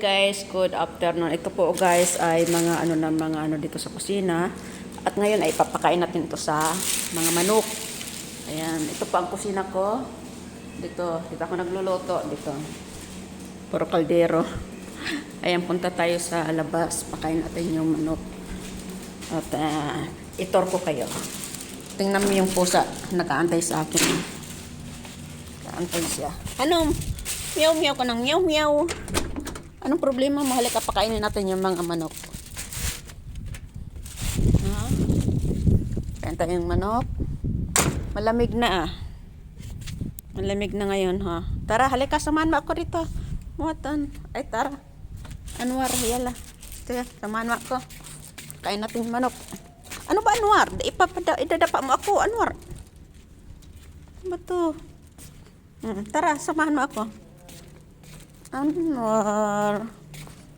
Guys, good afternoon. Ito po guys ay mga ano na mga ano dito sa kusina. At ngayon ay papakain natin ito sa mga manok. Ayan, ito po ang kusina ko. Dito, dito ako nagluluto dito. Puro kaldero. Ayan, punta tayo sa labas. Pakain natin yung manok. At uh, itor ko kayo. Tingnan mo yung pusa. Nakaantay sa akin. Nakaantay siya. Anong? Meow meow ka ng meow meow. Anong problema? Mahal ka pakainin natin yung mga manok. Ha? Kain tayo yung manok. Malamig na ah. Malamig na ngayon ha. Tara, halika samahan mo ako dito. Muatan. Ay tara. Anwar, yala. Sige, samahan mo ako. Kain natin yung manok. Ano ba Anwar? Ipapada, idadapa mo ako, Anwar. Ano ba to? Hmm, tara, samahan mo ako. Anwar.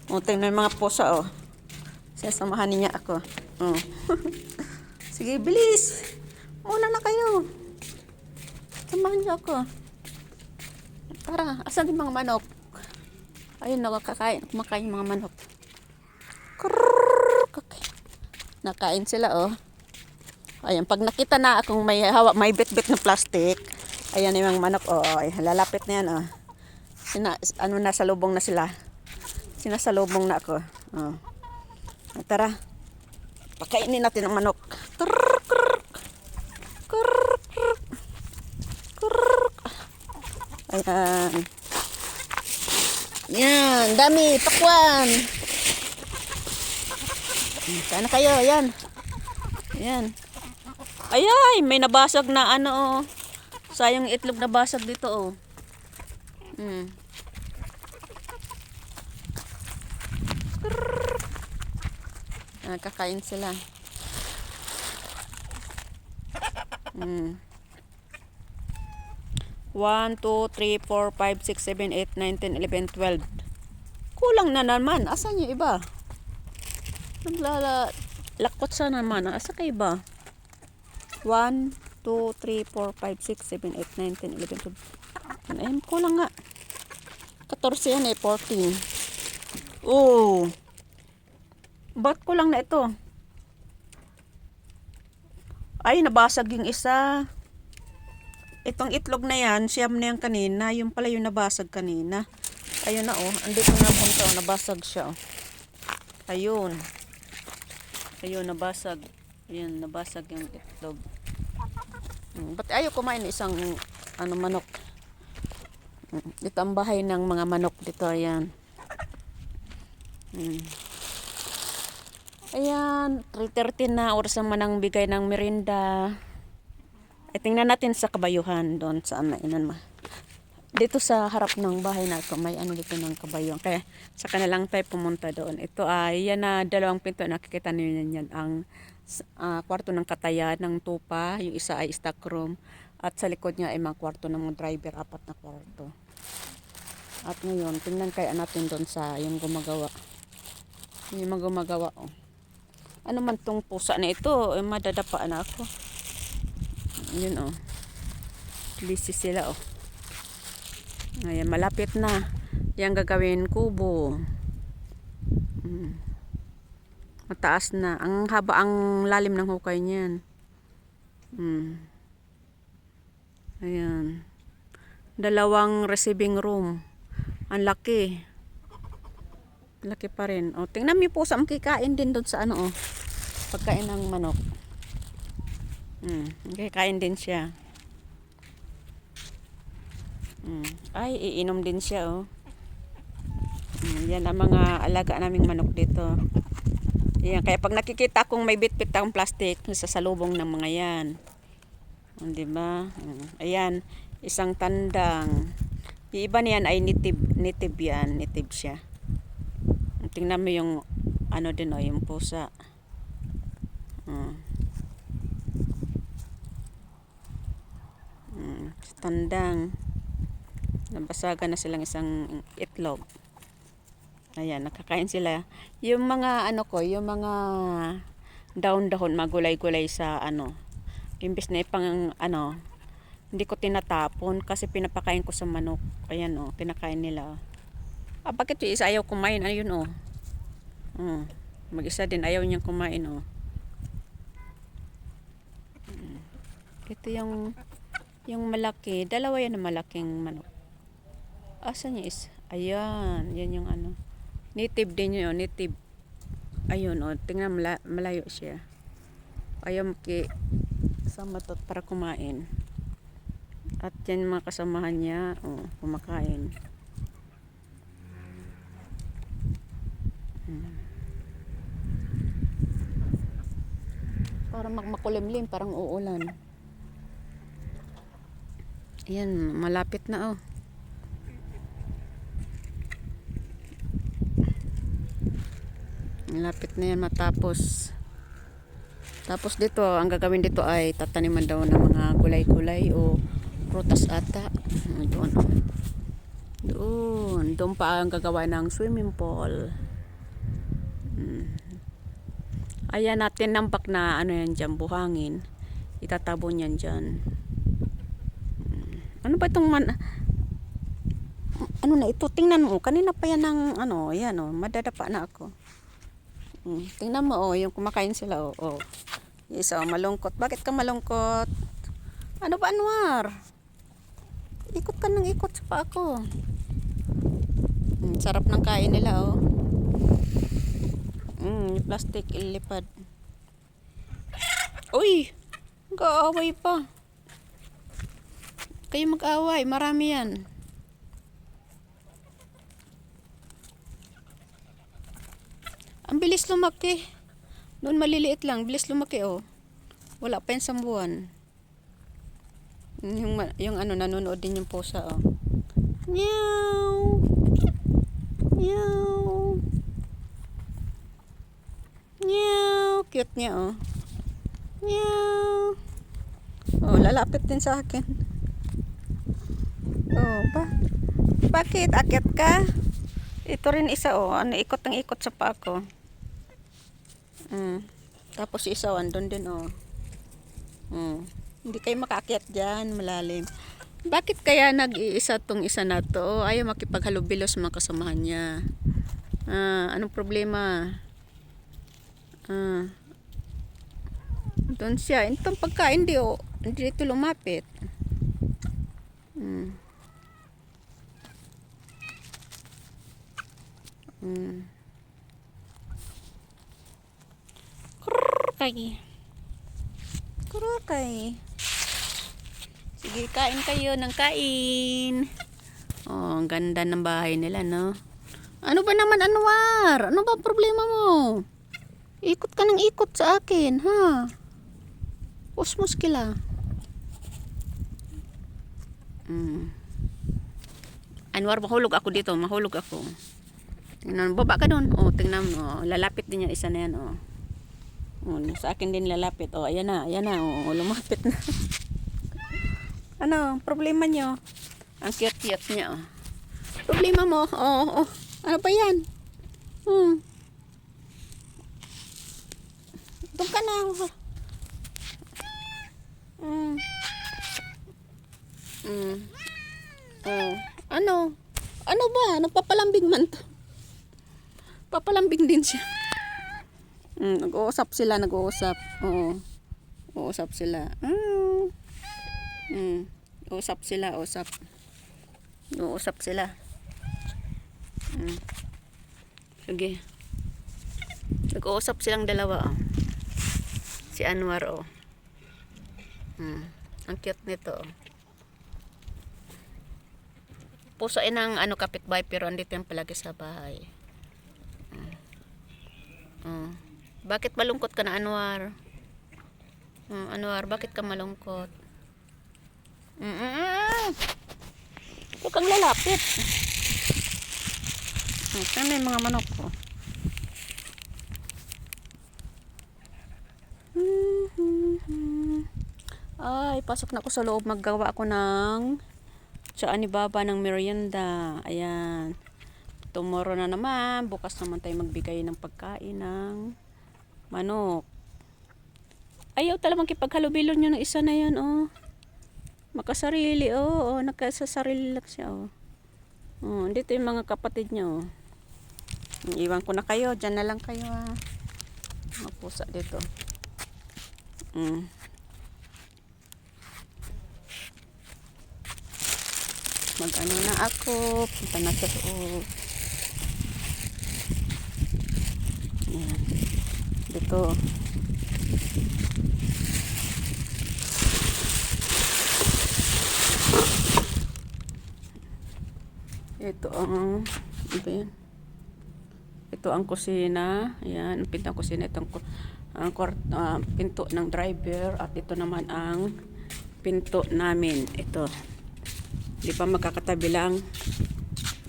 O, tingnan yung mga pusa, oh. Sasamahan niya ako. Oh. Sige, bilis. Muna na kayo. Samahan niyo ako. Tara, asan yung mga manok? Ayun, nakakain. Kumakain yung mga manok. Krrrr, kak- Nakain sila, oh. Ayan, pag nakita na akong may hawak, may bit-bit na plastic, ayan yung mga manok, oh, ay, lalapit na yan, oh. Sina, ano na sa lubong na sila. Sinasalubong na ako. Oh. Ah, Tara. Pakainin natin ang manok. Krrrr, krrrr. Krrrr. Ayan. Yan, dami, pakwan. Sana kayo, yan. Yan. Ayay, may nabasag na ano, oh. Sayang itlog na basag dito, oh. Hmm. Ah, kakain sila. Hmm. 1, 2, 3, 4, 5, 6, 7, 8, 9, 10, 11, 12. Kulang na naman. Asan yung iba? Naglala... Lakot sa naman. Asa ka iba? 1, 2, 3, 4, 5, 6, 7, 8, 9, 10, 11, 12. Ayun, kulang nga. 14 yan eh, 14. Oh. Ba't kulang na ito? Ay, nabasag yung isa. Itong itlog na yan, siyam na yan kanina. Yung pala yung nabasag kanina. Ayun na oh. Andito na punta oh. Nabasag siya oh. Ayun. Ayun, nabasag. Ayun, nabasag yung itlog. Hmm, Ba't ayaw kumain ng isang ano manok? Hmm, Ito ang bahay ng mga manok dito. Ayan. Hmm. Ayan, 3.30 na oras ang manang bigay ng merinda. Ay, tingnan natin sa kabayuhan doon sa inan ma. Dito sa harap ng bahay na ito, may ano dito ng kabayuhan. Kaya sa kanilang tayo pumunta doon. Ito ay, yan na dalawang pinto. Nakikita niyo yan, yan ang ah, kwarto ng katayan ng tupa. Yung isa ay stock room. At sa likod niya ay mga kwarto ng mga driver, apat na kwarto. At ngayon, tingnan kaya natin doon sa yung gumagawa. Yung mga gumagawa, oh. Ano man tong pusa na ito, eh, madadapa na ako. Yun oh. Busy sila oh. Ayan, malapit na. Yan gagawin kubo. Mm. Mataas na. Ang haba, ang lalim ng hukay niyan. Mm. Ayan. Dalawang receiving room. Ang laki. Laki pa rin. O, tingnan mo yung pusa. Makikain din doon sa ano oh. Pagkain ng manok. Mm, kikain din siya. Mm. Ay, iinom din siya, oh. Mm, yan ang mga alaga naming manok dito. Yan, kaya pag nakikita kong may bit-bit akong plastic, sasalubong ng mga yan. Oh, di ba? Mm, Ayan, isang tandang. Yung iba niyan ay native, native yan, native siya. Tingnan mo yung ano din, oh, yung pusa. Mm. Mm, tandang. Nabasagan na silang isang itlog. Ayan, nakakain sila. Yung mga ano ko, yung mga daon-dahon, magulay-gulay sa ano. Imbes na ipang ano, hindi ko tinatapon kasi pinapakain ko sa manok. Ayan oh, kinakain nila. oh. Ah, bakit yung isa ayaw kumain? Ayun, oh. Oh. Mag-isa din ayaw niyang kumain, oh. Mm. Ito yung yung malaki. Dalawa yan na malaking manok. Asa niya is? Ayan. Yan yung ano. Native din yun, oh. Native. Ayun, oh. Tingnan, mala malayo siya. Ayaw maki sa matot para kumain. At yan mga kasamahan niya, oh, kumakain. Hmm. Parang magmakulimlim, parang uulan. Ayan, malapit na oh. Malapit na yan matapos. Tapos dito, ang gagawin dito ay tataniman daw ng mga gulay-gulay o prutas ata. Doon. oh. Doon. Doon pa ang gagawa ng swimming pool. Mm. Ayan natin nampak na ano yan dyan, buhangin. Itatabon yan dyan. Mm. Ano ba itong man... Ano na ito? Tingnan mo. Kanina pa yan ng ano. Yan o. madadapa na ako. Mm. Tingnan mo oh. Yung kumakain sila oh. oh. Yung Isa oh, malungkot. Bakit ka malungkot? Ano ba Anwar? Ikot ka ng ikot sa paa ko. Mm, sarap ng kain nila oh. Mm, yung plastic ilipad. Uy! Mag-aaway pa. Kayo mag-aaway. Marami yan. Ang bilis lumaki. Noon maliliit lang. Bilis lumaki oh. Wala pa yan sa buwan. Yung, yung ano, nanonood din yung pusa oh. Meow! Meow! Meow! Cute niya oh. Meow! Oh, lalapit din sa akin. Oh, ba? Bakit? Akit ka? Ito rin isa oh. Ano, ikot ng ikot sa paa ko. Mm. Tapos isa, oh, andun din oh. Mm. Hindi kayo makaakyat dyan, malalim. Bakit kaya nag-iisa tong isa na to? Ayaw makipaghalubilo sa mga kasamahan niya. Ah, anong problema? Ah. Doon siya. Itong pagkain di oh. Hindi dito lumapit. Hmm. Hmm. Krrrkay. Krrrkay. Sige, kain kayo ng kain. Oh, ang ganda ng bahay nila, no? Ano ba naman, Anwar? Ano ba problema mo? Ikot ka ng ikot sa akin, ha? Usmos kila. Mm. Anwar, mahulog ako dito. Mahulog ako. Tingnan, baba ka doon. Oh, tingnan mo. Oh, lalapit din yung isa na yan, oh. Oh, sa akin din lalapit. Oh, ayan na, ayan na. Oh, lumapit na. ano, problema nyo? Ang cute-cute niya, oh. Problema mo? Oh, oh. Ano pa yan? Hmm. Na. Mm. Mm. Oh. Ano? Ano ba? Nagpapalambing man to. Papalambing din siya. Mm, nag-uusap sila, nag-uusap. Oo. Uusap sila. Mm. Mm. Uusap sila, usap. Uusap sila. Mm. Sige. Nag-uusap silang dalawa, oh. Si Anwar, oh. Hmm. Ang cute nito, oh. Pusoin ng ano kapitbahay pero andito yung palagi sa bahay. Hmm. Hmm. Bakit malungkot ka na Anwar? Hmm, Anwar, bakit ka malungkot? Mm -mm. Huwag kang lalapit. Ito na yung mga manok ko. Ay, pasok na ako sa loob. Maggawa ako ng tsaan ni Baba ng merienda. Ayan. Tomorrow na naman. Bukas naman tayo magbigay ng pagkain ng manok. Ayaw talagang kipaghalubilo nyo ng isa na yan, oh. Makasarili, oh. oh nakasasarili lang siya, oh. Oh, dito yung mga kapatid nyo. Iwan ko na kayo. Diyan na lang kayo ha. Mga pusa dito. Mm. Mag-ano na ako. Punta na sa loob. Ayan. Dito. Ito ang ano ba yan? Ito ang kusina. Ayan, ang pinto ng kusina. Ito ang, ang kwart- ah, pinto ng driver. At ito naman ang pinto namin. Ito. Di pa magkakatabi lang.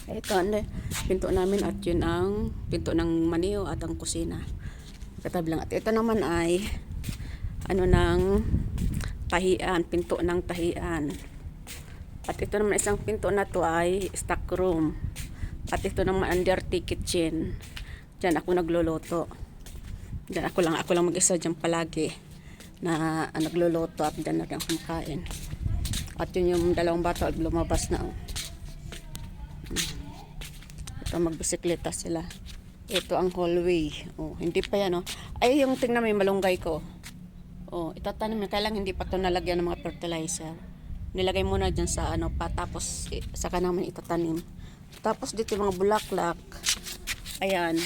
Ito ano, pinto namin at yun ang pinto ng maniyo at ang kusina. Katabi lang. At ito naman ay ano ng tahian, pinto ng tahian. At ito naman isang pinto na to ay stock room. At ito naman under kitchen. Diyan ako nagluluto. Diyan ako lang, ako lang mag-isa diyan palagi na ah, nagluluto at diyan na ako kumakain. At yun yung dalawang bata at lumabas na. oh. Ito magbisikleta sila. Ito ang hallway. Oh, hindi pa yan oh. Ay yung tingnan yung malunggay ko. Oh, itatanim na kailang hindi pa to nalagyan ng mga fertilizer. Nilagay muna dyan sa ano pa tapos eh, saka naman itatanim. Tapos dito yung mga bulaklak. Ayan.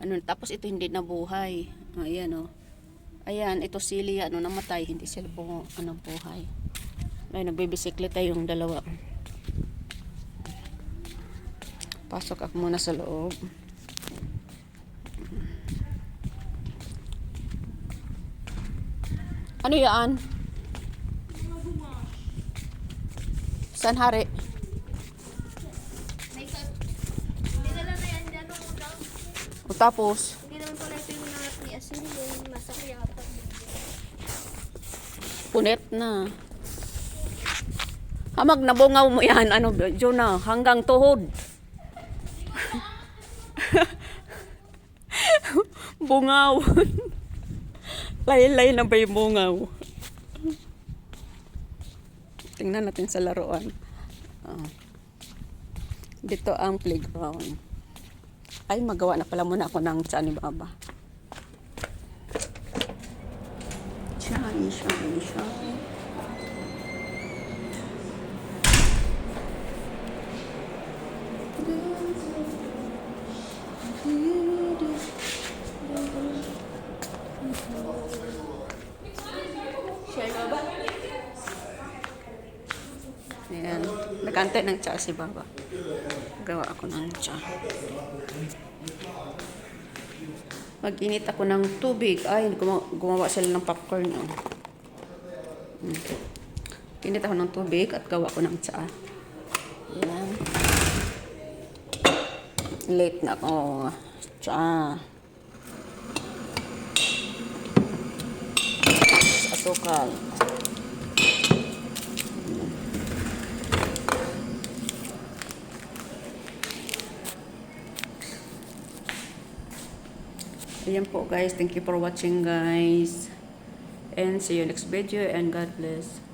Ano, tapos ito hindi nabuhay. Ayan oh. Ayan, ito sili ano namatay, hindi sila po ano buhay. Ay, nagbibisikleta yung dalawa. Pasok ako muna sa loob. Ano yan? San hari? O tapos, Hindi naman pala ito yung nangat ni Asin, yung nasa kuyapa. punit na. Hamag nabungaw mo yan, ano, Jonah, hanggang tuhod. bungaw. Lay-lay na ba yung bungaw? Tingnan natin sa laruan. Ah. Dito ang playground. Ay, magawa na pala muna ako ng tiyan ni Baba. Shiny, shiny, shiny. Ayan. Nagantay ng tsa si Baba. Gawa ako ng tsa. Mag-init ako ng tubig. Ay, gumawa, sila ng popcorn. Oh. Mm. Init ako ng tubig at gawa ko ng tsa. Ayan. Late na ako. Tsa. Asukal. Ayan po guys. Thank you for watching guys. And see you next video and God bless.